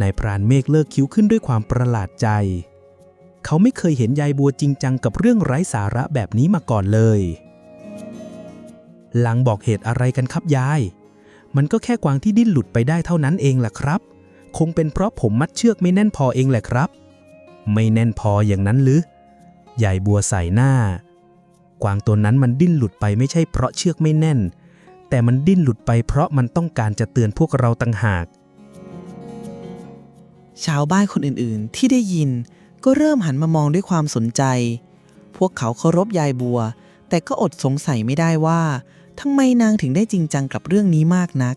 นายพรานเมฆเลิกคิ้วขึ้นด้วยความประหลาดใจ เขาไม่เคยเห็นยายบัวจริงจังกับเรื่องไร้สาระแบบนี้มาก่อนเลย หลังบอกเหตุอะไรกันครับยาย มันก็แค่กวางที่ดิ้นหลุดไปได้เท่านั้นเองแหละครับ คงเป็นเพราะผมมัดเชือกไม่แน่นพอเองแหละครับ ไม่แน่นพออย่างนั้นหรือยายบัวใส่หน้า กวางตัวนั้นมันดิ้นหลุดไปไม่ใช่เพราะเชือกไม่แน่น แต่มันดิ้นหลุดไปเพราะมันต้องการจะเตือนพวกเราต่างหาก ชาวบ้านคนอื่นๆ ที่ได้ยินก็เริ่มหันมามองด้วยความสนใจ พวกเขาเคารพยายบัว แต่ก็อดสงสัยไม่ได้ว่าทำไมนางถึงได้จริงจังกับเรื่องนี้มากนัก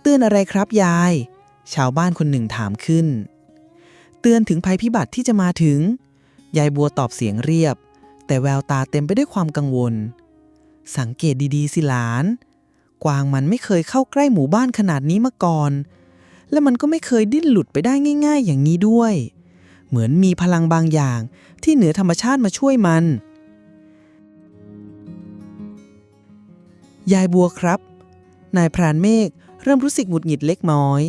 เตือนอะไรครับยาย ชาวบ้านคนหนึ่งถามขึ้น เตือนถึงภัยพิบัติที่จะมาถึง ยายบัวตอบเสียงเรียบ แต่แววตาเต็มไปด้วยความกังวล สังเกตดีๆสิหลาน กวางมันไม่เคยเข้าใกล้หมู่บ้านขนาดนี้มาก่อน และมันก็ไม่เคยดิ้นหลุดไปได้ง่าย ๆ อย่างนี้ด้วย เหมือนมีพลังบางอย่างที่เหนือธรรมชาติมาช่วยมัน ยายบัวครับ นายพรานเมฆเริ่มรู้สึกหงุดหงิดเล็กน้อย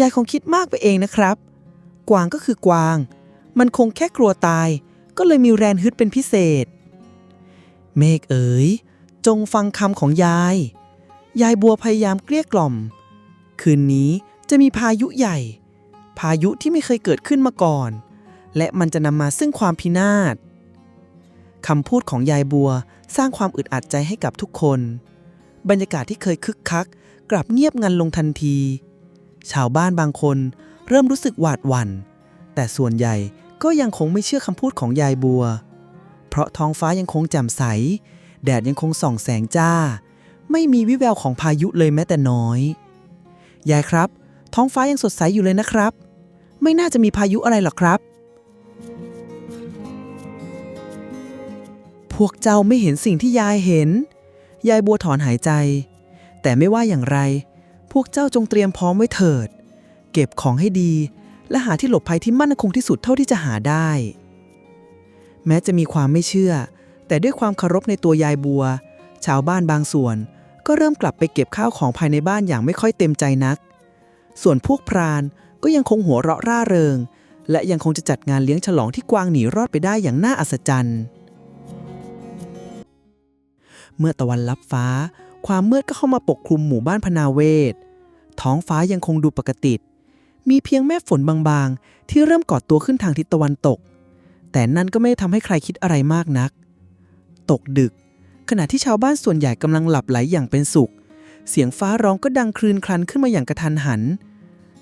ยายคงคิดมากไปเองนะครับ กวางก็คือกวาง มันคงแค่กลัวตาย ก็เลยมีแรงฮึดเป็นพิเศษ เมฆเอ๋ย จงฟังคำของยาย ยายบัวพยายามเกลี้ยกล่อม คืนนี้ จะมีพายุใหญ่ พายุที่ไม่เคยเกิดขึ้นมาก่อน และมันจะนำมาซึ่งความพินาศคำพูดของยายบัวสร้างความอึดอัดใจให้กับทุกคน บรรยากาศที่เคยคึกคัก กลับเงียบงันลงทันที ชาวบ้านบางคนเริ่มรู้สึกหวาดหวัน่น แต่ส่วนใหญ่ก็ยังคงไม่เชื่อคำพูดของยายบัว เพราะท้องฟ้ายังคงแจ่มใส แดดยังคงส่องแสงจ้า ไม่มีวิแววของพายุเลยแม้แต่น้อย ยายครับ ท้องฟ้ายังสดใสอยู่เลยนะครับ ไม่น่าจะมีพายุอะไรหรอกครับ พวกเจ้าไม่เห็นสิ่งที่ยายเห็น ยายบัวถอนหายใจ แต่ไม่ว่าอย่างไร พวกเจ้าจงเตรียมพร้อมไว้เถิด เก็บของให้ดี และหาที่หลบภัยที่มั่นคงที่สุดเท่าที่จะหาได้ แม้จะมีความไม่เชื่อ แต่ด้วยความเคารพในตัวยายบัว ชาวบ้านบางส่วนก็เริ่มกลับไปเก็บข้าวของภายในบ้านอย่างไม่ค่อยเต็มใจนัก ส่วนพวกพรานก็ยังคงหัวเราะร่าเริง และยังคงจะจัดงานเลี้ยงฉลองที่กวางหนีรอดไปได้อย่างน่าอัศจรรย์ เมื่อตะวันลับฟ้า ความมืดก็เข้ามาปกคลุมหมู่บ้านพนาเวศ ท้องฟ้ายังคงดูปกติ มีเพียงแม่ฝนบางๆ ที่เริ่มก่อตัวขึ้นทางทิศตะวันตก แต่นั่นก็ไม่ทำให้ใครคิดอะไรมากนัก ตกดึก ขณะที่ชาวบ้านส่วนใหญ่กำลังหลับไหลอย่างเป็นสุขเสียงฟ้าร้องก็ดังคลืนคลันขึ้นมาอย่างกระทันหัน